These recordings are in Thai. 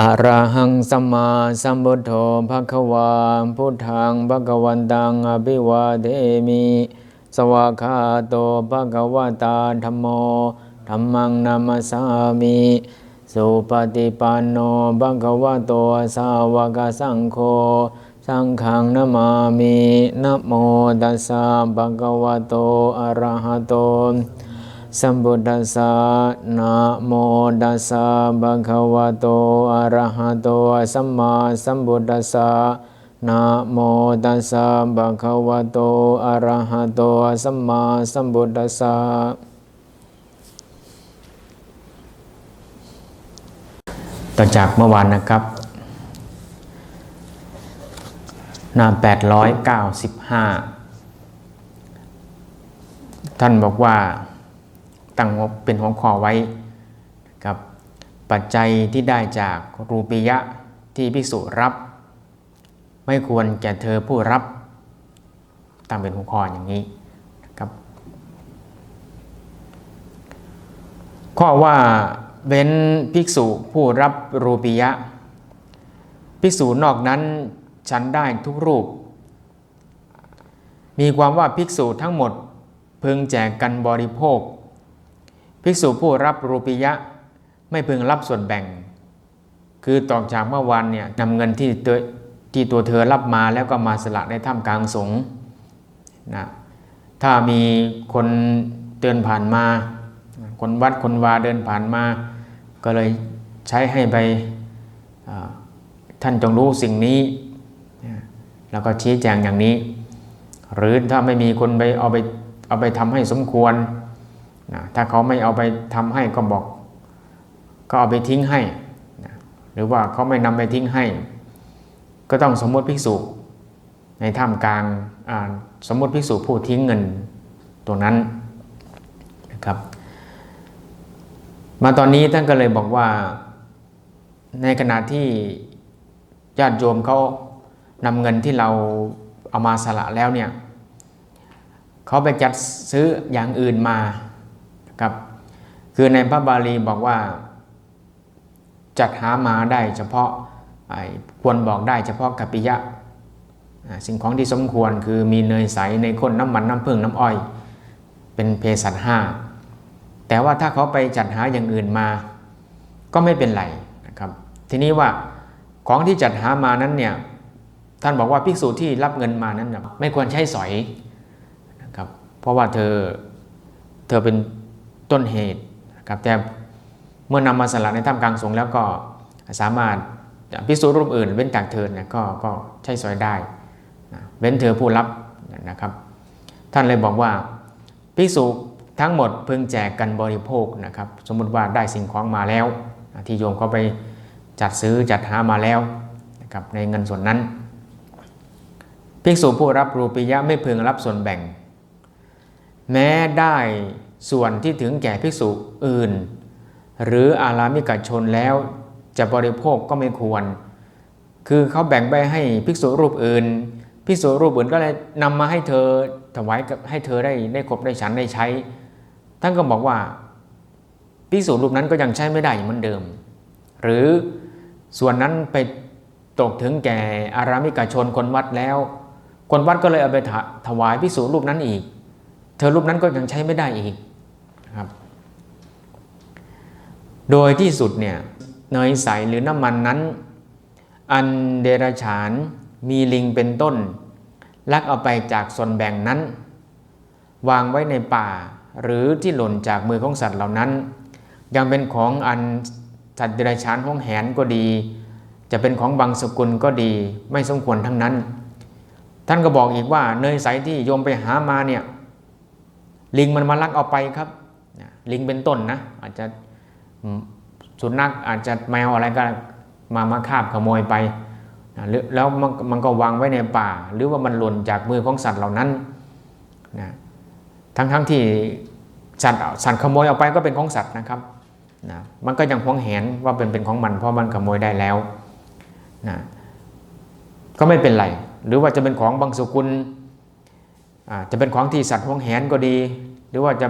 อะระหังสัมมาสัมพุทโธภะคะวาพุทธังภะคะวันตังอภิวาเทมิ สวากขาโตภะคะวตาธัมโมธัมมังนามัสสามิสุปฏิปันโนภะคะวะโตสาวกสังโฆสังฆังนามามินะโมตัสสะภะคะวะโตอะระหะโต สัมพุทธัสสะนะโมตัสสะภะคะวะโตอะระหะโตสัมมาสัมพุทธัสสะนะโมตัสสะภะคะวะโตอะระหะโตสัมมาสัมพุทธัสสะต่อจากเมื่อวานนะครับ หน้า 895 ท่านบอกว่า ตั้งงบเป็นหัวข้อไว้กับปัจจัยที่ได้จากรูปียะที่ภิกษุรับ ไม่ควรแก่เธอผู้รับ ตั้งเป็นหัวข้ออย่างนี้ครับ ข้อว่าเว้นภิกษุผู้รับรูปียะ ภิกษุนอกนั้นฉันได้ทุกรูป มีความว่าภิกษุทั้งหมดพึงแจกกันบริโภค ภิกษุผู้รับรูปียะ ไม่พึงรับส่วนแบ่ง คือต่อจากเมื่อวานเนี่ยนำเงินที่ตัวที่ตัวเธอรับมาแล้วก็มาสละในถ้ำกลางสงนะถ้ามีคนเดินผ่านมา คนวัดคนวาเดินผ่านมา ก็เลยใช้ให้ไปท่านจงรู้สิ่งนี้ แล้วก็ชี้แจงอย่างนี้ หรือถ้าไม่มีคนไปเอาไปเอาไปทำให้สมควร นะถ้าเขาไม่เอาไปทำให้ก็บอก ก็เอาไปทิ้งให้นะหรือว่าเขาไม่นำไปทิ้งให้ ก็ต้องสมมติภิกษุ ในท่ามกลางสมมติภิกษุผู้ทิ้งเงินตัวนั้นนะครับ มาตอนนี้ท่านก็เลยบอกว่าในขณะที่ญาติโยมเขานำเงินที่เราเอามาสละแล้วเนี่ยเขาไปจัดซื้ออย่างอื่นมา ครับ คือในพระบาลีบอกว่า จัดหามาได้เฉพาะควรบอกได้เฉพาะกัปปิยะ สิ่งของที่สมควรคือมีเนยใสในข้นน้ำมันน้ำผึ้งน้ำอ้อย เป็นเพสัตห้าแต่ว่าถ้าเขาไปจัดหาอย่างอื่นมา ก็ไม่เป็นไรนะครับ ทีนี้ว่าของที่จัดหามานั้นเนี่ยท่านบอกว่าภิกษุที่รับเงินมานั้นน่ะไม่ควรใช้สอยนะครับ เพราะว่าเธอเธอเป็น ต้นเหตุครับแต่เมื่อนำมาสละในถ้ำกลางสงแล้วก็สามารถภิกษุรูปอื่น เว้นจากเธอเนี่ยก็ก็ใช้สอยได้นะเว้นเธอผู้รับนะครับ ท่านเลยบอกว่าภิกษุทั้งหมดพึงแจกกันบริโภคนะครับ สมมุติว่าได้สิ่งของมาแล้ว ที่โยมเขาไปจัดซื้อจัดหามาแล้วนะครับในเงินส่วนนั้นภิกษุผู้รับรูปียะไม่พึงรับส่วนแบ่ง แม้ได้ ส่วนที่ถึงแก่ภิกษุอื่น หรืออารามิกชนแล้วจะบริโภคก็ไม่ควร คือเขาแบ่งไปให้ภิกษุรูปอื่น ภิกษุรูปอื่นก็เลยนำมาให้เธอถวายกับให้เธอได้ได้ครบได้ฉันได้ใช้ ท่านก็บอกว่าภิกษุรูปนั้นก็ยังใช้ไม่ได้เหมือนเดิม หรือส่วนนั้นไปตกถึงแก่อารามิกชนคนวัดแล้ว คนวัดก็เลยเอาไปถถวายภิกษุรูปนั้นอีก เธอรูปนั้นก็ยังใช้ไม่ได้อีก ครับ โดยที่สุดเนี่ยเนยใสหรือน้ำมันนั้น อันเดรฉานมีลิงเป็นต้น ลักเอาไปจากส่วนแบ่งนั้น วางไว้ในป่า หรือที่หล่นจากมือของสัตว์เหล่านั้น ยังเป็นของอันสัตว์เดรัจฉานห้องแหนก็ดี จะเป็นของบางสกุลก็ดีไม่สมควรทั้งนั้น ท่านก็บอกอีกว่าเนยใสที่โยมไปหามาเนี่ย ลิงมันมาลักเอาไปครับ ลิงเป็นต้นนะ อาจจะสุนัขอาจจะแมวอะไรก็มามาคาบขโมยไปนะแล้วมันก็วางไว้ในป่า หรือว่ามันหล่นจากมือของสัตว์เหล่านั้นนะทั้งทั้งที่สัตว์สัตว์ขโมยเอาไปก็เป็นของสัตว์นะครับนะมันก็ยังหวงแหนว่าเป็นเป็นของมันเพราะมันขโมยได้แล้วนะก็ไม่เป็นไร หรือว่าจะเป็นของบางสกุลจะเป็นของที่สัตว์หวงแหนก็ดี หรือว่าจะ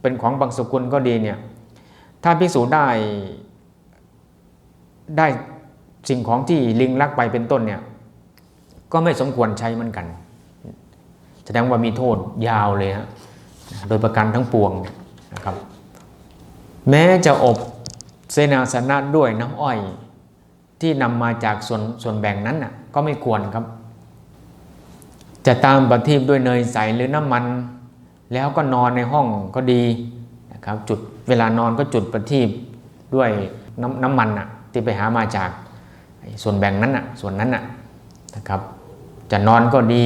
เป็นของบางสกุลก็ดีเนี่ยถ้าพิสูจน์ได้ได้สิ่งของที่ลิงลักไปเป็นต้นเนี่ยก็ไม่สมควรใช้เหมือนกัน แสดงว่ามีโทษยาวเลยฮะโดยประการทั้งปวงนะครับ แม้จะอบเสนาสนะด้วยน้ำอ้อยที่นำมาจากส่วนส่วนแบ่งนั้นน่ะก็ไม่ควรครับ จะตามประทีปด้วยเนยใสหรือน้ำมัน แล้วก็นอนในห้องก็ดีนะครับจุดเวลานอนก็จุดประทีปด้วยน้ำน้ำมันน่ะที่ไปหามาจากส่วนแบ่งนั้นน่ะส่วนนั้นน่ะนะครับจะนอนก็ดี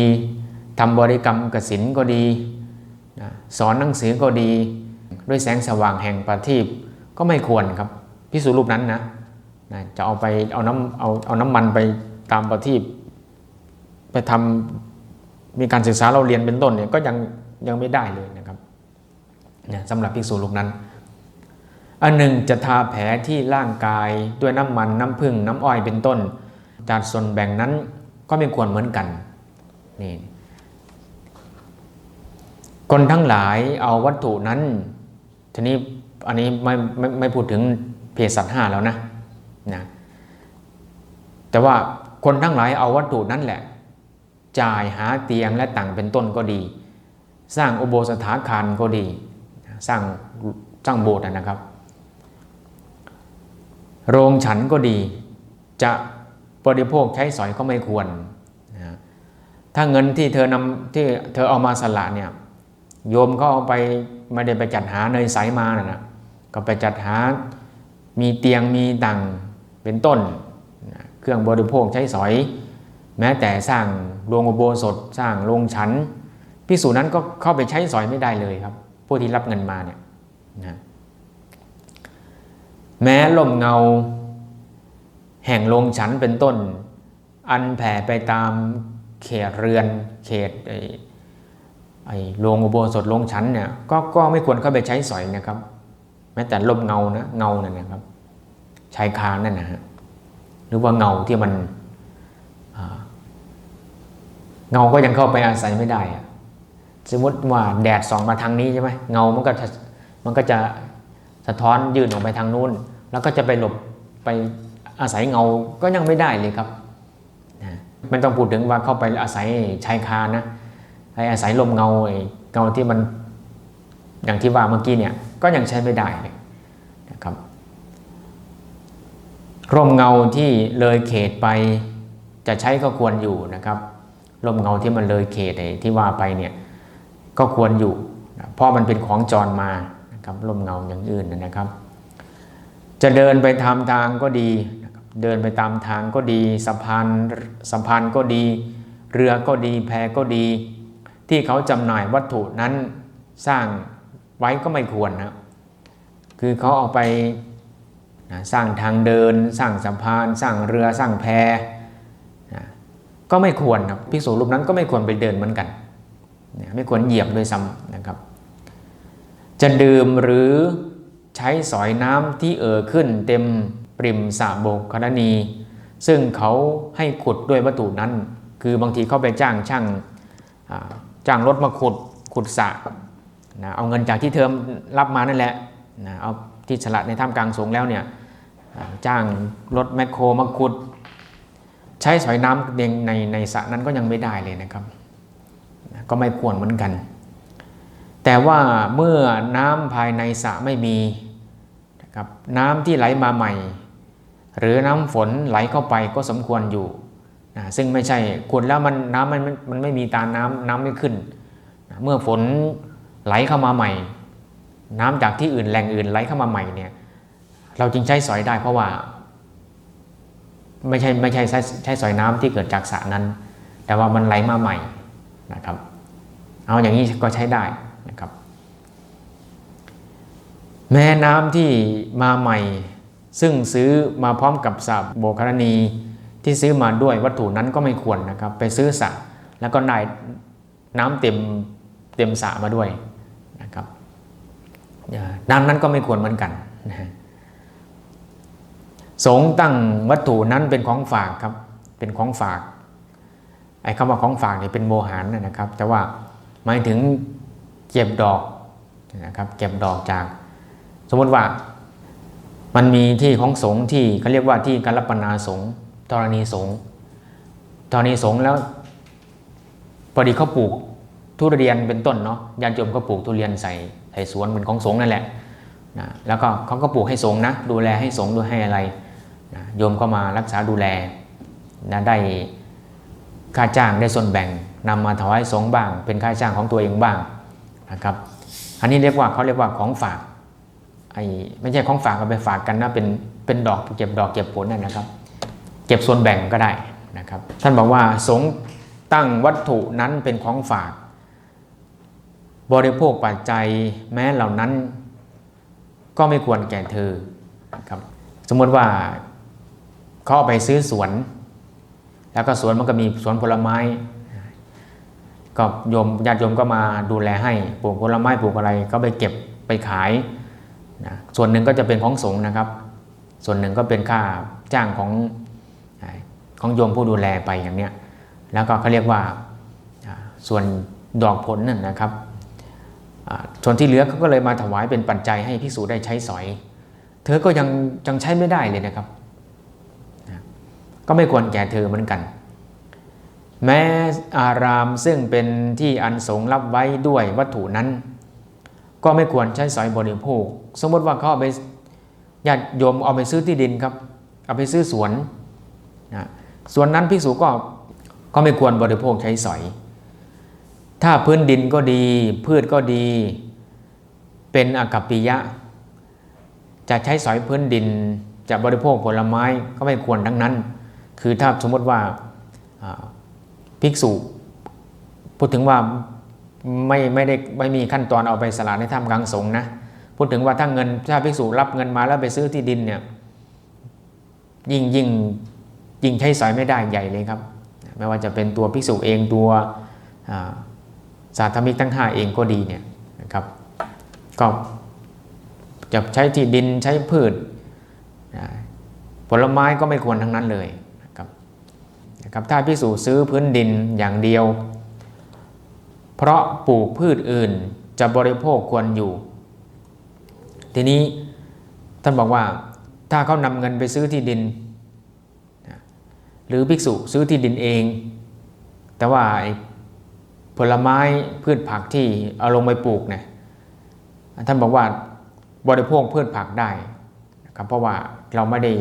ทำบริกรรมกสินก็ดีนะสอนหนังสือก็ดี ด้วยแสงสว่างแห่งประทีปก็ไม่ควรครับพิสูรูปนั้นนะนะจะเอาไปเอาน้ำเอาเอาน้ำมันไปตามประทีปไปทำมีการศึกษาเราเรียนเป็นต้นเนี่ยก็ยัง ยังไม่ได้เลยนะครับนะสำหรับภิกษุรูปนั้น อันหนึ่งจะทาแผลที่ร่างกายด้วยน้ำมันน้ำผึ้งน้ำอ้อยเป็นต้นจัดส่วนแบ่งนั้นก็ไม่ควรเหมือนกันนี่คนทั้งหลายเอาวัตถุนั้น ทีนี้อันนี้ไม่ไม่ไม่พูดถึงเพศสัตว์ห้าแล้วนะนะแต่ว่าคนทั้งหลายเอาวัตถุนั้นแหละ จ่ายหาเตียงและต่างเป็นต้นก็ดี สร้างอุโบสถาคารก็ดี สร้างสร้างโบสถ์นะครับ โรงฉันก็ดี จะบริโภคใช้สอยก็ไม่ควร ถ้าเงินที่เธอนำที่เธอเอามาสละเนี่ยโยมเขาเอาไปไม่ได้ไปจัดหาเนยใสมานะนะก็ไปจัดหามีเตียงมีตังเป็นต้น เครื่องบริโภคใช้สอย แม้แต่สร้างโรงอุโบสถสร้างโรงฉัน พิสูจนั้นก็เข้าไปใช้สอยไม่ได้เลยครับ ผู้ที่รับเงินมาเนี่ยนะแม้ลมเงา แห่งโรงฉันเป็นต้น อันแผ่ไปตามเขตเรือน เขตไอ้ไอ้โรงอุโบสถโรงฉันเนี่ยก็ก็ไม่ควรเข้าไปใช้สอยนะครับ แม้แต่ลมเงานะเงานั่นนะครับชายคานั่นนะฮะหรือว่าเงาที่มันเงาก็ยังเข้าไปอาศัยไม่ได้อะ สมมติว่าแดดส่องมาทางนี้ใช่ไหมเงามันก็จะมันก็จะสะท้อนยื่นออกไปทางนู้น แล้วก็จะไปหลบไปอาศัยเงาก็ยังไม่ได้เลยครับนะไม่ต้องพูดถึงว่าเข้าไปอาศัยชายคานะให้อาศัยลมเงาไอ้เงาที่มันอย่างที่ว่าเมื่อกี้เนี่ยก็ยังใช้ไม่ได้เลยนะครับร่มเงาที่เลยเขตไปจะใช้ก็ควรอยู่นะครับร่มเงาที่มันเลยเขตไอ้ที่ว่าไปเนี่ย ก็ควรอยู่เพราะมันเป็นของจรมานะครับร่มเงาอย่างอื่นนะครับ จะเดินไปทำทางก็ดี เดินไปตามทางก็ดีสะพานสะพานก็ดี เรือก็ดีแพก็ดี ที่เขาจำหน่ายวัตถุนั้นสร้างไว้ก็ไม่ควรนะคือเขาเอาไปนะสร้างทางเดิน สร้างสะพาน สร้างเรือสร้างแพนะก็ไม่ควรนะภิกษุรูปนั้นก็ไม่ควรไปเดินเหมือนกัน ไม่ควรเหยียบด้วยซ้ำนะครับ จะดื่มหรือใช้สอยน้ำที่เอ่อขึ้นเต็มปริมสระโบกคณนี ซึ่งเขาให้ขุดด้วยวัตถุนั้น คือบางทีเขาไปจ้างช่างจ้างรถมาขุดขุดสระนะเอาเงินจากที่เทอมรับมานั่นแหละนะเอาที่ฉลัดในถ้ำกลางสงแล้วเนี่ยจ้างรถแมคโครมาขุด ใช้สอยน้ำเองในในสระนั้นก็ยังไม่ได้เลยนะครับ ก็ไม่ควรเหมือนกัน แต่ว่าเมื่อน้ำภายในสระไม่มีนะครับน้ำที่ไหลมาใหม่ หรือน้ำฝนไหลเข้าไปก็สมควรอยู่นะซึ่งไม่ใช่ขุดแล้วมันน้ำมันมันมันไม่มีตาน้ำน้ำไม่ขึ้นนะเมื่อฝนไหลเข้ามาใหม่ น้ำจากที่อื่นแหล่งอื่นไหลเข้ามาใหม่เนี่ยเราจึงใช้สอยได้เพราะว่า ไม่ใช่ไม่ใช่ใช้ใช้สอยน้ำที่เกิดจากสระนั้น แต่ว่ามันไหลมาใหม่นะครับ เอาอย่างนี้ก็ใช้ได้นะครับ แม่น้ำที่มาใหม่ ซึ่งซื้อมาพร้อมกับสระโบกรณีที่ซื้อมาด้วยวัตถุนั้นก็ไม่ควรนะครับ ไปซื้อสระแล้วก็ได้น้ำเต็มเต็มสระมาด้วยนะครับน้ำนั้นก็ไม่ควรเหมือนกันนะฮะสงตั้งวัตถุนั้นเป็นของฝากครับเป็นของฝากไอ้คำว่าของฝากเนี่ยเป็นโมหารนะครับ แต่ว่า หมายถึงเก็บดอกนะครับเก็บดอกจาก สมมติว่ามันมีที่ของสงฆ์ที่เขาเรียกว่าที่การรับปนาสงฆ์ธรณีสงฆ์ธรณีสงฆ์แล้วพอดีเขาปลูกทุเรียนเป็นต้นเนาะญาติโยมก็ปลูกทุเรียนใส่ใส่สวนเหมือนของสงฆ์นั่นแหละนะแล้วก็เขาก็ปลูกให้สงฆ์นะดูแลให้สงฆ์ด้วยให้อะไรนะโยมก็มารักษาดูแลนะได้ค่าจ้างได้ส่วนแบ่ง นำมาถวายสงฆ์บ้าง เป็นค่าจ้างของตัวเองบ้างนะครับอันนี้เรียกว่าเขาเรียกว่าของฝากไอ้ไม่ใช่ของฝากเอาไปฝากกันนะเป็นเป็นดอกเก็บดอกเก็บผลนั่นนะครับ เก็บส่วนแบ่งก็ได้นะครับ ท่านบอกว่าสงตั้งวัตถุนั้นเป็นของฝาก บริโภคปัจจัยแม้เหล่านั้น ก็ไม่ควรแก่เธอครับสมมติว่าเขาเอาไปซื้อสวน แล้วก็สวนมันก็มีสวนผลไม้ ก็โยมญาติโยมก็มาดูแลให้ปลูกผลไม้ปลูกอะไรก็ไปเก็บไปขายนะส่วนหนึ่งก็จะเป็นของสงฆ์นะครับ ส่วนหนึ่งก็เป็นค่าจ้างของของโยมผู้ดูแลไปอย่างเนี้ยแล้วก็เขาเรียกว่าส่วนดอกผลนั่นนะครับส่วนที่เหลือเขาก็เลยมาถวายเป็นปัจจัยให้พิสูจได้ใช้สอย เธอก็ยังยังใช้ไม่ได้เลยนะครับ ก็ไม่ควรแก่เธอเหมือนกัน แม้อารามซึ่งเป็นที่อันสงรับไว้ด้วยวัตถุนั้น ก็ไม่ควรใช้สอยบริโภค สมมติว่าเขาเอาไปญาติโยมเอาไปซื้อที่ดินครับ เอาไปซื้อสวนนะสวนนั้นภิกษุก็ก็ไม่ควรบริโภคใช้สอย ถ้าพื้นดินก็ดี พืชก็ดี เป็นอากัปปิยะ จะใช้สอยพื้นดินจะบริโภคผลไม้ก็ไม่ควรทั้งนั้น คือถ้าสมมติว่า ภิกษุ พูดถึงว่าไม่ไม่ได้ไม่มีขั้นตอนเอาไปสละในถ้ำกลางสงนะพูดถึงว่าถ้าเงินถ้าภิกษุรับเงินมาแล้วไปซื้อที่ดินเนี่ยยิ่งยิ่งยิ่งใช้สอยไม่ได้ใหญ่เลยครับ ไม่ว่าจะเป็นตัวภิกษุเองตัวสาธมิกทั้ง5เองก็ดีเนี่ยนะครับก็จะใช้ที่ดินใช้พืชผลไม้ก็ไม่ควรทั้งนั้นเลย ครับถ้าภิกษุซื้อพื้นดินอย่างเดียว เพราะปลูกพืชอื่นจะบริโภคควรอยู่ ทีนี้ท่านบอกว่าถ้าเขานำเงินไปซื้อที่ดิน หรือภิกษุซื้อที่ดินเอง แต่ว่าผลไม้พืชผักที่เอาลงไปปลูกเนี่ยท่านบอกว่าบริโภคพืชผักได้นะครับเพราะว่าเราไม่ได้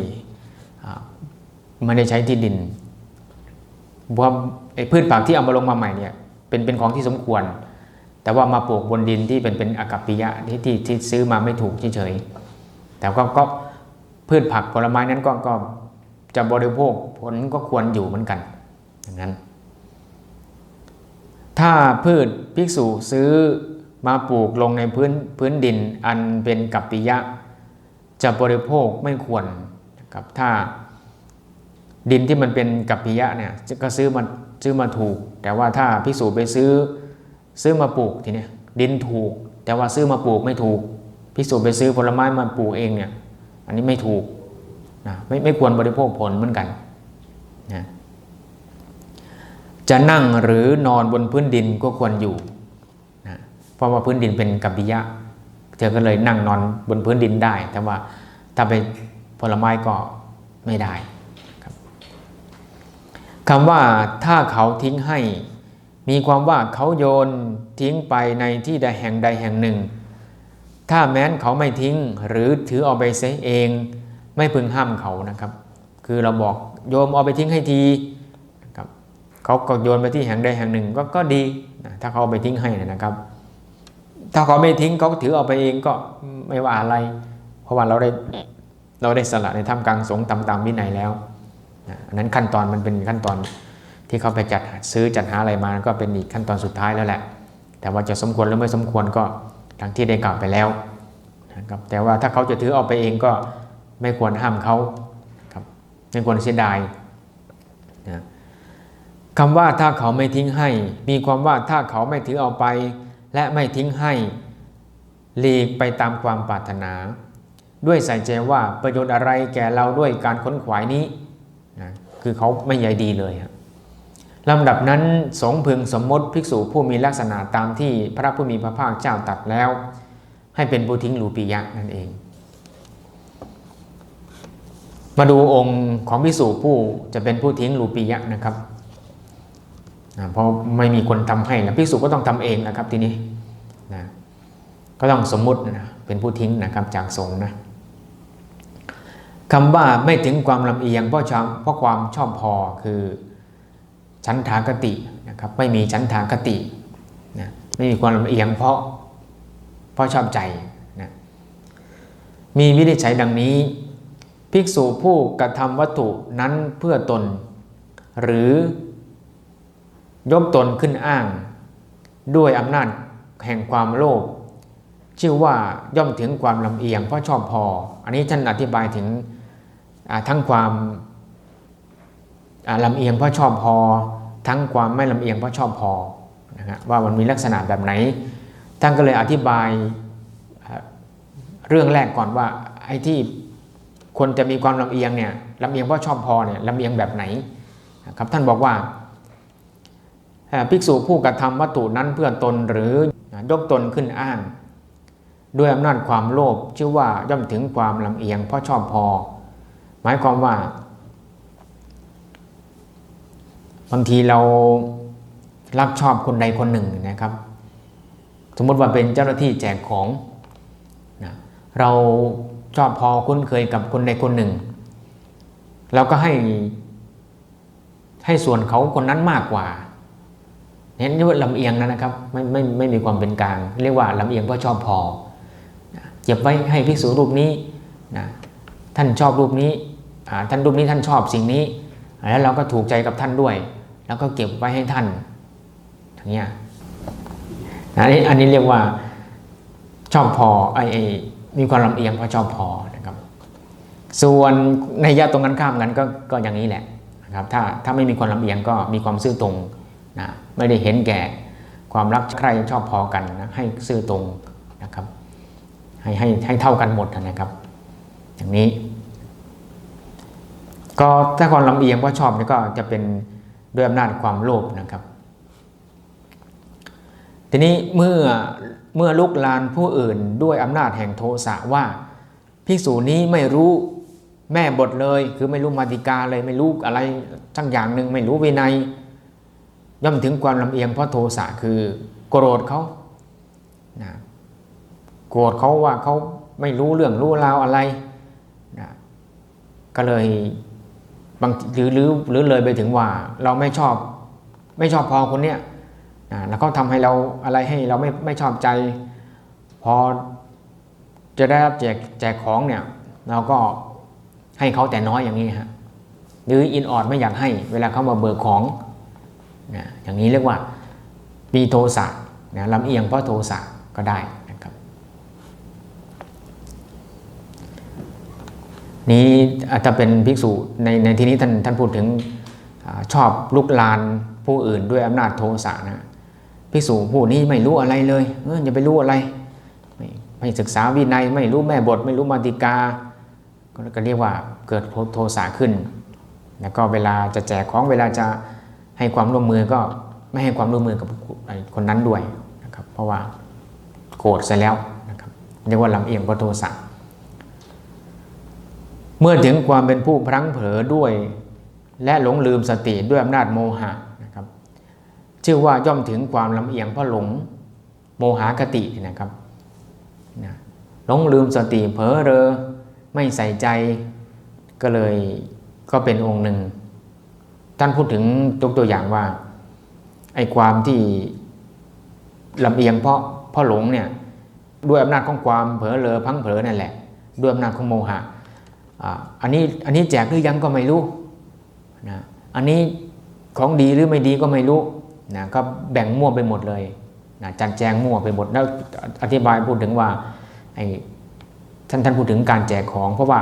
ไม่ได้ใช้ที่ดิน เพราะไอ้พืชผักที่เอามาลงมาใหม่เนี่ยเป็นเป็นของที่สมควร แต่ว่ามาปลูกบนดินที่เป็นเป็นอากัปปิยะที่ที่ที่ซื้อมาไม่ถูกเฉยๆแต่ก็ก็พืชผักผลไม้นั้นก็ก็จะบริโภคผลก็ควรอยู่เหมือนกันอย่างนั้น ถ้าพืชภิกษุซื้อมาปลูกลงในพื้นพื้นดินอันเป็นกัปปิยะ จะบริโภคไม่ควรนะครับถ้า ดินที่มันเป็นกัปปิยะเนี่ยก็ซื้อมาซื้อมาถูก แต่ว่าถ้าภิกษุไปซื้อซื้อมาปลูกทีเนี้ยดินถูก แต่ว่าซื้อมาปลูกไม่ถูกภิกษุไปซื้อผลไม้มาปลูกเองเนี่ยอันนี้ไม่ถูกนะไม่ไม่ควรบริโภคผลเหมือนกันนะจะนั่งหรือนอนบนพื้นดินก็ควรอยู่นะเพราะว่าพื้นดินเป็นกัปปิยะ เธอก็เลยนั่งนอนบนพื้นดินได้ แต่ว่าถ้าไปผลไม้ก็ไม่ได้ คำว่าถ้าเขาทิ้งให้ มีความว่าเขาโยนทิ้งไปในที่ใดแห่งใดแห่งหนึ่ง ถ้าแม้นเขาไม่ทิ้งหรือถือเอาไปเสียเอง ไม่พึงห้ามเขานะครับ คือเราบอกโยมเอาไปทิ้งให้ทีนะครับเขาก็โยนไปที่แห่งใดแห่งหนึ่งก็ก็ดีนะถ้าเขาเอาไปทิ้งให้นะครับ ถ้าเขาไม่ทิ้งเขาถือเอาไปเองก็ไม่ว่าอะไร เพราะว่าเราได้เราได้สละในถ้ำกลางสงฆ์ตามตามวินัยแล้ว นั้นขั้นตอนมันเป็นขั้นตอนที่เขาไปจัดซื้อจัดหาอะไรมาก็เป็นอีกขั้นตอนสุดท้ายแล้วแหละ แต่ว่าจะสมควรหรือไม่สมควรก็ทั้งที่ได้กล่าวไปแล้วนะครับแต่ว่าถ้าเขาจะถือเอาไปเองก็ไม่ควรห้ามเขาครับไม่ควรเสียดายนะคำว่าถ้าเขาไม่ทิ้งให้ มีความว่าถ้าเขาไม่ถือเอาไป และไม่ทิ้งให้หลีกไปตามความปรารถนา ด้วยใส่ใจว่าประโยชน์อะไรแก่เราด้วยการค้นขวายนี้ คือเขาไม่ใยดีเลยครับลำดับนั้นสงพึงสมมติภิกษุผู้มีลักษณะตามที่พระผู้มีพระภาคเจ้าตัดแล้ว ให้เป็นผู้ทิ้งลูปียะนั่นเอง มาดูองค์ของพิสูจผู้จะเป็นผู้ทิ้งรูปียะนะครับนะเพราะไม่มีคนทำให้นะพิสูจก็ต้องทำเองนะครับทีนี้นะก็ต้องสมมุตินะเป็นผู้ทิ้งนะครับจากสงฆ์นะ คำว่าไม่ถึงความลำเอียงเพราะชอบเพราะความชอบพอคือชั้นทากตินะครับไม่มีชั้นทากตินะไม่มีความลำเอียงเพราะเพราะชอบใจนะมีวินิจฉัยดังนี้ ภิกษุผู้กระทำวัตถุนั้นเพื่อตน หรือยกตนขึ้นอ้าง ด้วยอำนาจแห่งความโลภชื่อว่าย่อมถึงความลำเอียงเพราะชอบพอ อันนี้ท่านอธิบายถึง ทั้งความลำเอียงเพราะชอบพอ ทั้งความไม่ลำเอียงเพราะชอบพอนะฮะว่ามันมีลักษณะแบบไหน ท่านก็เลยอธิบายเรื่องแรกก่อนว่าไอ้ที่คนจะมีความลำเอียงเนี่ยลำเอียงเพราะชอบพอเนี่ยลำเอียงแบบไหนครับท่านบอกว่าภิกษุผู้กระทำวัตถุนั้นเพื่อตนหรือยกตนขึ้นอ้าง ด้วยอำนาจความโลภชื่อว่าย่อมถึงความลำเอียงเพราะชอบพอ หมายความว่าบางทีเรารักชอบคนใดคนหนึ่งนะครับ สมมติว่าเป็นเจ้าหน้าที่แจกของนะเราชอบพอคุ้นเคยกับคนใดคนหนึ่ง เราก็ให้ให้ส่วนเขาคนนั้นมากกว่าเห็นว่าลำเอียงนะนะครับ ไม่ไม่ไม่มีความเป็นกลาง เรียกว่าลำเอียงเพราะชอบพอเก็บไว้ให้ภิกษุรูปนี้นะท่านชอบรูปนี้ ท่านรูปนี้ท่านชอบสิ่งนี้ แล้วเราก็ถูกใจกับท่านด้วย แล้วก็เก็บไว้ให้ท่านอย่างเงี้ยอันนี้อันนี้เรียกว่าชอบพอไอไอมีความลำเอียงเพราะชอบพอนะครับ ส่วนในยะตรงกันข้ามกันก็ก็อย่างนี้แหละนะครับถ้าถ้าไม่มีความลำเอียงก็มีความซื่อตรงนะไม่ได้เห็นแก่ความรักใครชอบพอกันนะให้ซื่อตรงนะครับ ให้ให้ให้เท่ากันหมดนะครับ อย่างนี้ ก็ถ้าความลำเอียงเพราชอบนี่ก็จะเป็นด้วยอำนาจความโลภนะครับ ทีนี้เมื่อเมื่อลุกลานผู้อื่นด้วยอำนาจแห่งโทสะว่าภิกษุนี้ไม่รู้แม่บทเลย คือไม่รู้มาติกาเลยไม่รู้อะไรทั้งอย่างหนึ่งไม่รู้วินัย ย่อมถึงความลำเอียงเพราะโทสะคือโกรธเขานะโกรธเขาว่าเขาไม่รู้เรื่องรู้ราวอะไรนะก็เลย บางหรือหรือหรือเลยไปถึงว่าเราไม่ชอบไม่ชอบพอคนเนี้ยนะแล้วก็ทำให้เราอะไรให้เราไม่ไม่ชอบใจ พอจะได้รับแจกแจกของเนี่ย เราก็ให้เขาแต่น้อยอย่างนี้ฮะหรืออินออดไม่อยากให้เวลาเขามาเบิกของนะอย่างนี้เรียกว่ามีโทสะนะลำเอียงเพราะโทสะก็ได้ นี้ถ้าเป็นภิกษุในในที่นี้ท่านท่านพูดถึงอชอบลุกลานผู้อื่นด้วยอำนาจโทสะนะภิกษุผู้นี้ไม่รู้อะไรเลยเอออย่าไปรู้อะไรไม่ไม่ศึกษาวินัยไม่รู้แม่บท ไม่รู้มาติกา ก็เรียกว่าเกิดโทสะขึ้น แล้วก็เวลาจะแจกของเวลาจะให้ความร่วมมือก็ไม่ให้ความร่วมมือกับคนนั้นด้วยนะครับเพราะว่าโกรธเสียแล้วนะครับเรียกว่าลำเอียงเพราะโทสะ เมื่อถึงความเป็นผู้พลั้งเผลอด้วย และหลงลืมสติด้วยอำนาจโมหะนะครับชื่อว่าย่อมถึงความลำเอียงเพราะหลงโมหะกตินะครับนะหลงลืมสติเผลอเรอไม่ใส่ใจก็เลยก็เป็นองค์หนึ่ง ท่านพูดถึงตัวตัวอย่างว่าไอ้ความที่ลำเอียงเพราะเพราะหลงเนี่ยด้วยอำนาจของความเผลอเลอพังเผลอนั่นแหละ ด้วยอำนาจของโมหะ อันนี้อันนี้แจกหรือยังก็ไม่รู้นะอันนี้ของดีหรือไม่ดีก็ไม่รู้นะก็แบ่งมั่วไปหมดเลยนะจัดแจงมั่วไปหมดแล้วอธิบายพูดถึงว่าไอ้ท่านท่านพูดถึงการแจกของ เพราะว่า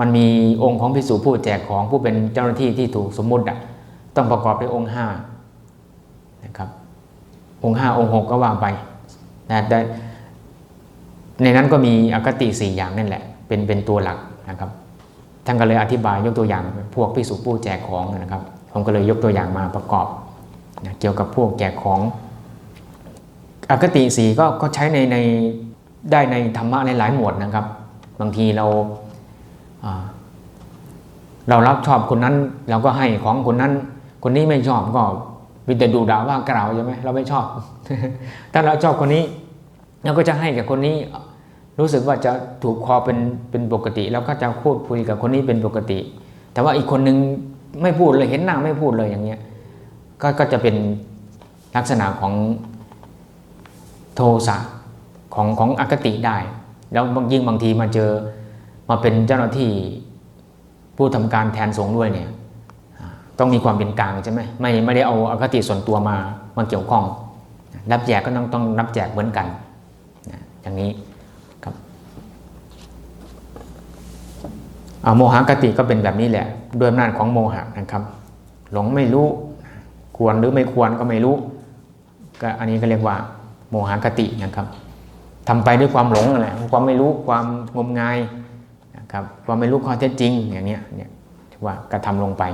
มันมีองค์ของพิสูจผู้แจกของผู้เป็นเจ้าหน้าที่ที่ถูกสมมุติต้องประกอบด้วยองค์ห้านะครับองค์ห้าองค์หกก็ว่าไปนะแต่ในนั้นก็มีอคติสี่อย่างนั่นแหละ เป็นเป็นตัวหลัก นะครับท่านก็เลยอธิบายยกตัวอย่างพวกพิสูจผู้แจกของนะครับ ผมก็เลยยกตัวอย่างมาประกอบนะเกี่ยวกับพวกแจกของอคติสีก็ก็ใช้ในในได้ในธรรมะในหลายหมวดนะครับ บางทีเราเรารับชอบคนนั้น เราก็ให้ของคนนั้น คนนี้ไม่ชอบก็มีแต่ดูด่าว่ากล่าวใช่ไหมเราไม่ชอบ ถ้าเราชอบคนนี้เราก็จะให้กับคนนี้ รู้สึกว่าจะถูกคอเป็นเป็นปกติ แล้วก็จะพูดคุยกับคนนี้เป็นปกติ แต่ว่าอีกคนนึงไม่พูดเลยเห็นหน้าไม่พูดเลยอย่างเงี้ยก็ก็จะเป็นลักษณะของโทสะของของอคติได้ แล้วบางยิ่งบางทีมาเจอมาเป็นเจ้าหน้าที่ผู้ทำการแทนสงด้วยเนี่ยต้องมีความเป็นกลางใช่ไหมไม่ไม่ได้เอาอคติส่วนตัวมามาเกี่ยวข้อง รับแจกก็ต้องต้องรับแจกเหมือนกันอย่างนี้ครับเอา โมหกติก็เป็นแบบนี้แหละ ด้วยอำนาจของโมหะนะครับ หลงไม่รู้ ควรหรือไม่ควรก็ไม่รู้ ก็อันนี้ก็เรียกว่า โมหกตินะครับทำไปด้วยความหลงนั่นแหละความไม่รู้ความงมงายนะครับความไม่รู้ข้อเท็จจริงอย่างเนี้ยเนี่ยว่ากระทำลงไป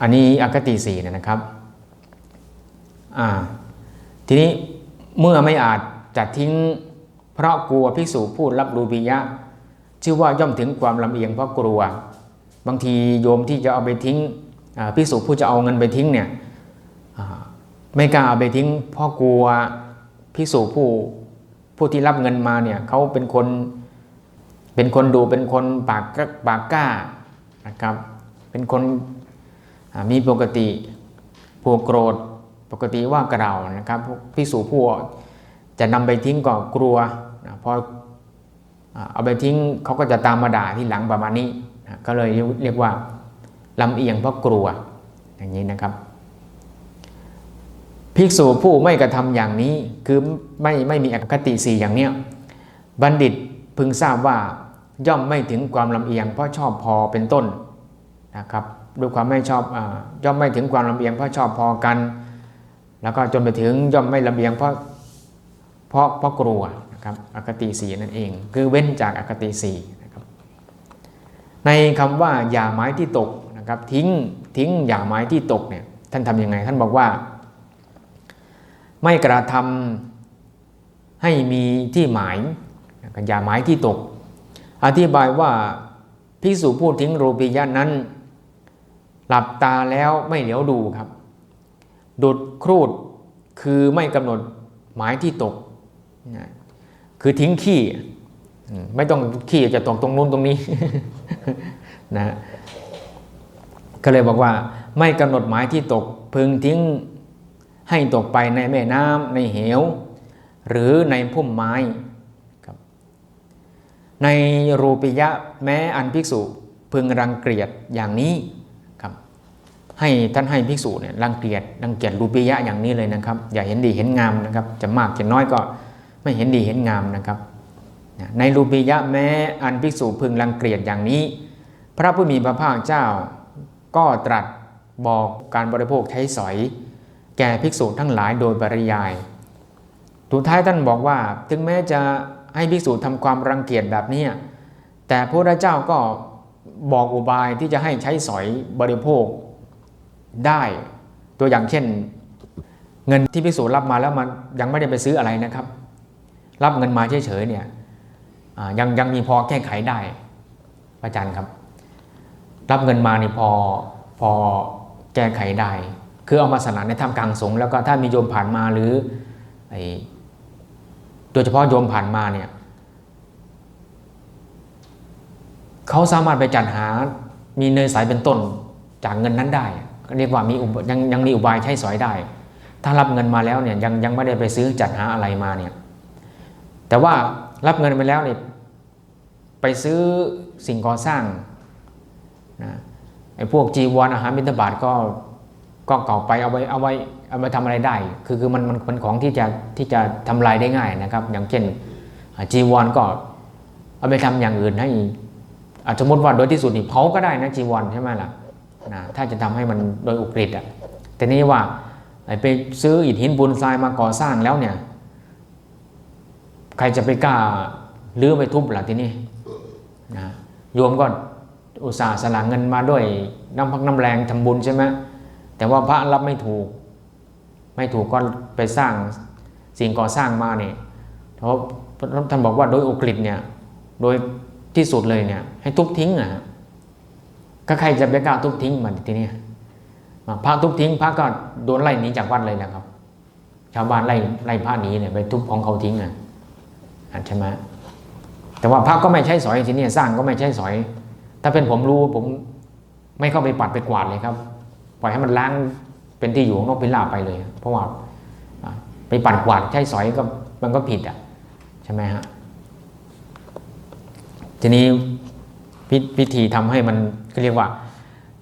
อันนี้อคติสี่นะครับอ่าทีนี้เมื่อไม่อาจจัดทิ้ง เพราะกลัวภิกษุพูดรับรูปิยะ ชื่อว่าย่อมถึงความลำเอียงเพราะกลัว บางทีโยมที่จะเอาไปทิ้งอ่าภิกษุผู้จะเอาเงินไปทิ้งเนี่ยไม่กล้าเอาไปทิ้งเพราะกลัวภิกษุผู้ผู้ที่รับเงินมาเนี่ยเขาเป็นคนเป็นคนดูเป็นคนปากกปากกล้านะครับ เป็นคนมีปกติผู้โกรธปกติว่ากล่าวนะครับพิสูจผู้จะนำไปทิ้งก็กลัวนะพอ เอาไปทิ้งเขาก็จะตามมาด่าที่หลังประมาณนี้นะก็เลยเรียกว่าลำเอียงเพราะกลัวอย่างนี้นะครับ ภิกษุผู้ไม่กระทำอย่างนี้คือไม่ไม่มีอคติสี่อย่างเนี้ยบัณฑิตพึงทราบว่าย่อมไม่ถึงความลำเอียงเพราะชอบพอเป็นต้นนะครับด้วยความไม่ชอบอย่อมไม่ถึงความลำเอียงเพราะชอบพอกัน แล้วก็จนไปถึงย่อมไม่ลำเอียงเพราะเพราะเพราะกลัว นะครับอคติสีนั่นเอง คือเว้นจากอคติสีนะครับในคำว่าอย่าไม้ที่ตกนะครับทิ้งทิ้งอย่าไม้ที่ตกเนี่ยท่านทำยังไง ท่านบอกว่า ไม่กระทำให้มีที่หมายนะครับอย่าหมายที่ตก อธิบายว่าพิสูจพูดทิ้งรูปียะนั้น หลับตาแล้วไม่เหลียวดูครับดุดครูดคือไม่กำหนดหมายที่ตกนะ คือทิ้งขี้ไม่ต้องขี้จะตกตรงนู้นตรงนี้นะฮะก็เลยบอกว่า ไม่กำหนดหมายที่ตกพึงทิ้งให้ตกไปในแม่น้ำในเหว หรือในพุ่มไม้ครับในรูปิยะแม้อันภิกษุพึงรังเกียจอย่างนี้ครับ ให้ท่านให้ภิกษุเนี่ยรังเกียจรังเกียจรูปียะอย่างนี้เลยนะครับ อย่าเห็นดีเห็นงามนะครับ จะมากจะน้อยก็ ไม่เห็นดีเห็นงามนะครับในรูปียะแม้อันภิกษุพึงรังเกียจอย่างนี้ พระผู้มีพระภาคเจ้าก็ตรัสบอกการบริโภคใช้สอย แก่ภิกษุทั้งหลายโดยปริยายทุดท้ายท่านบอกว่า ถึงแม้จะให้ภิกษุทำความรังเกียจแบบนี้แต่พระเจ้าก็บอกอุบายที่จะให้ใช้สอยบริโภคได้ตัวอย่างเช่น เงินที่พิสูจน์รับมาแล้วมันยังไม่ได้ไปซื้ออะไรนะครับ รับเงินมาเฉยๆเนี่ยยังยังมีพอแก้ไขได้พระอาจารย์ครับ รับเงินมานี่พอพอแก้ไขได้ คือเอามาสนานในท่ามกลางสงฆ์แล้วก็ถ้ามีโยมผ่านมาหรือโดยเฉพาะโยมผ่านมาเนี่ยเขาสามารถไปจัดหามีเนยใสเป็นต้นจากเงินนั้นได้เรียกว่ามียังยังมีอุบายใช้สอยได้ ถ้ารับเงินมาแล้วเนี่ยยังยังไม่ได้ไปซื้อจัดหาอะไรมาเนี่ย แต่ว่ารับเงินไปแล้วเนี่ยไปซื้อสิ่งก่อสร้างนะไอ้พวกจีวรอาหารบิณฑบาตก็ก็เก่าไปเอาไว้เอาไว้เอาไปทำอะไรได้ คือคือมันมันเป็นของที่จะที่จะทำลายได้ง่ายนะครับ อย่างเช่นจีวรก็เอาไปทำอย่างอื่นให้อะสมมติว่าโดยที่สุดนี่เผาก็ได้นะจีวรใช่ไหมล่ะนะถ้าจะทำให้มันโดยอุกฤษอะแต่นี่ว่าไอ้ไปซื้ออิฐหินปูนทรายมาก่อสร้างแล้วเนี่ย ใครจะไปกล้าลื้อไปทุบล่ะทีนี้นะโยมก็อุตส่าห์สละเงินมาด้วยน้ำพักน้ำแรงทำบุญใช่ไหมแต่ว่าพระรับไม่ถูก ไม่ถูกก็ไปสร้างสิ่งก่อสร้างมาเนี่ยเพราะท่านบอกว่าโดยอุกฤษเนี่ยโดยที่สุดเลยเนี่ย ให้ทุบทิ้งอะก็ใครจะไปกล้าทุบทิ้งมันทีเนี้ยอะพระทุบทิ้งพระก็โดนไล่หนีจากวัดเลยนะครับ ชาวบ้านไล่ไล่พระหนีเนี่ยไปทุบของเขาทิ้งอะ อะใช่ไหมแต่ว่าพระก็ไม่ใช่สอยทีเนี้ยสร้างก็ไม่ใช่สอย ถ้าเป็นผมรู้ผมไม่เข้าไปปัดไปกวาดเลยครับ ปล่อยให้มันล้างเป็นที่อยู่ของนกพิราบไปเลย เพราะว่าไปปัดกวาดใช้สอยก็มันก็ผิดอะใช่ไหมฮะทีนี้พิธีทำให้มันก็เรียกว่า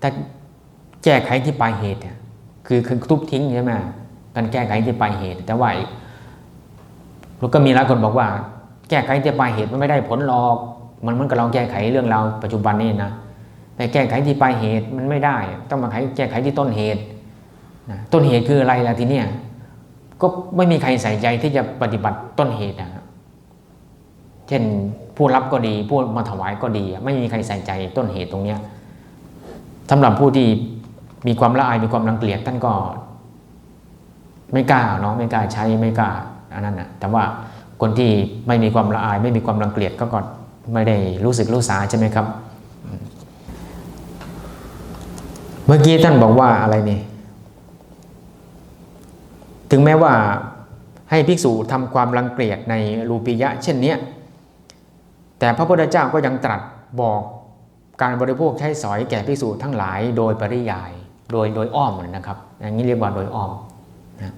ถ้าแก้ไขที่ปลายเหตุเนี่ยคือคือทุบทิ้งใช่ไหมการแก้ไขที่ปลายเหตุ แต่ว่าเราก็มีหลายคนบอกว่า แก้ไขที่ปลายเหตุมันไม่ได้ผลหรอก มันเหมันกับเราแก้ไขเรื่องเราปัจจุบันนี่นะแต่แก้ไขที่ปลายเหตุมันไม่ได้ ต้องมาไขแก้ไขที่ต้นเหตุนะต้นเหตุคืออะไรล่ะทีเนี้ยก็ไม่มีใครใส่ใจที่จะปฏิบัติต้นเหตุนะเช่นผู้รับก็ดีผู้มาถวายก็ดี ไม่มีใครใส่ใจต้นเหตุตรงเนี้ยสำหรับผู้ที่มีความละอายมีความรังเกียจท่านก็ ไม่กล้าเนาะไม่กล้าใช้ไม่กล้าอันนั้นนะแต่ว่า คนที่ไม่มีความละอาย ไม่มีความรังเกียจก็ก็ไม่ได้รู้สึกรู้สาใช่ไหมครับ เมื่อกี้ท่านบอกว่าอะไรนี่ ถึงแม้ว่าให้ภิกษุทำความรังเกียจในรูปียะ เช่นเนี้ยแต่พระพุทธเจ้าก็ยังตรัสบอกการบริโภคใช้สอยแก่ภิกษุทั้งหลายโดยปริยาย โดยโดยอ้อมนะครับ อย่างนี้เรียกว่าโดยอ้อมนะ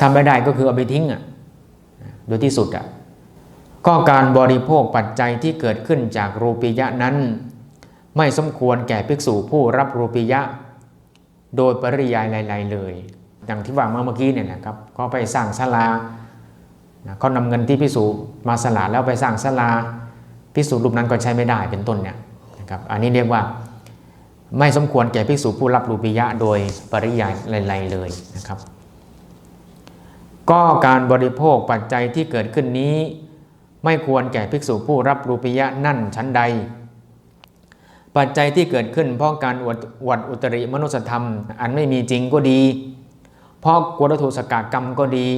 ทำไม่ได้ก็คือเอาไปทิ้งอะ โดยที่สุดอะก็การบริโภคปัจจัยที่เกิดขึ้นจากรูปียะนั้น ไม่สมควรแก่ภิกษุผู้รับรูปียะ โดยปริยายใดๆเลย อย่างที่ว่ามาเมื่อกี้เนี่ยนะครับก็ไปสร้างศาลานะเขานำเงินที่พิสูจมาสละแล้วไปสร้างศาลาพิสูจรูปนั้นก็ใช้ไม่ได้เป็นต้นเนี่ยนะครับอันนี้เรียกว่าไม่สมควรแก่ภิกษุผู้รับรูปียะ โดยปริยายใดๆเลยนะครับ ก็การบริโภคปัจจัยที่เกิดขึ้นนี้ ไม่ควรแก่ภิกษุผู้รับรูปียะนั่นชั้นใด ปัจจัยที่เกิดขึ้น เพราะการอวดอวดอุตริมนุสธรรม อันไม่มีจริงก็ดี เพราะกวรถุสกากรรมก็ดี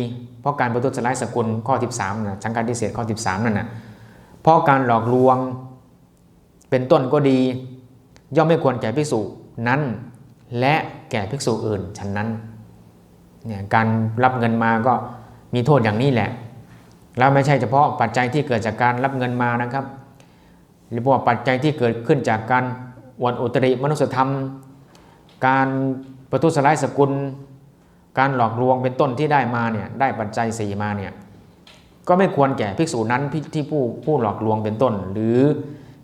เพราะการประทุษร้ายสกุลข้อ 13นะชังการทิเศษข้อ 13 นั่นนะเพราะการหลอกลวงเป็นต้นก็ดี ย่อมไม่ควรแก่ภิกษุนั้น และแก่ภิกษุอื่นฉันนั้น เนี่ยการรับเงินมาก็มีโทษอย่างนี้แหละ แล้วไม่ใช่เฉพาะปัจจัยที่เกิดจากการรับเงินมานะครับ หรือว่าปัจจัยที่เกิดขึ้นจากการอวดอุตริมนุสธรรม การประทุษร้ายสกุล การหลอกลวงเป็นต้นที่ได้มาเนี่ยได้ปัจจัยสี่มาเนี่ยก็ไม่ควรแก่ภิกษุนั้นที่ผู้ผู้หลอกลวงเป็นต้น หรือ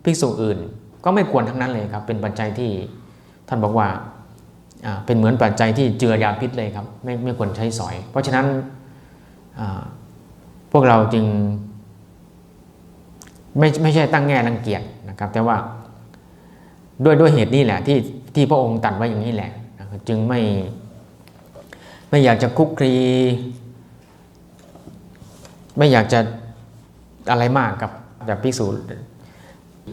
ภิกษุอื่น ก็ไม่ควรทั้งนั้นเลยครับเป็นปัจจัยที่ท่านบอกว่า เป็นเหมือนปัจจัยที่เจือยาพิษเลยครับ ไม่ไม่ควรใช้สอย เพราะฉะนั้นพวกเราจึงไม่ไม่ใช่ตั้งแง่รังเกียจนะครับ แต่ว่าด้วยด้วยเหตุนี้แหละที่ที่พระองค์ตรัสไว้อย่างนี้แหละจึงไม่ไม่อยากจะคุกคีไม่อยากจะอะไรมากกับแบบพิสูจน์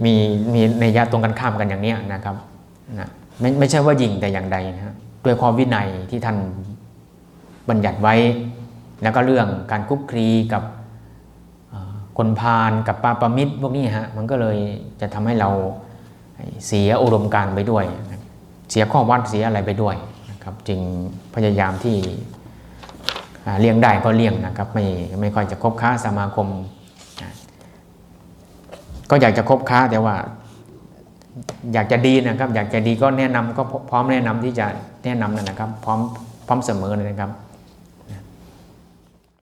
มีมีในยะตรงกันข้ามกันอย่างนี้นะครับนะ ไม่ไม่ใช่ว่ายิงแต่อย่างใดนะด้วยความวินัยที่ท่านบัญญัติไว้ แล้วก็เรื่องการคุกคลีกับคนพาลกับปาปมิตรพวกนี้ฮะมันก็เลยจะทำให้เราเสียอุดมการไปด้วย เสียข้อวัดเสียอะไรไปด้วยนะครับจึงพยายามที่เลี่ยงได้ก็เลี่ยงนะครับไม่ไม่ค่อยจะคบค้าสมาคม ก็อยากจะคบค้าแต่ว่า อยากจะดีนะครับ อยากจะดีก็แนะนำก็พร้อมแนะนำที่จะแนะนำนะครับ พร้อมพร้อมเสมอเลยนะครับ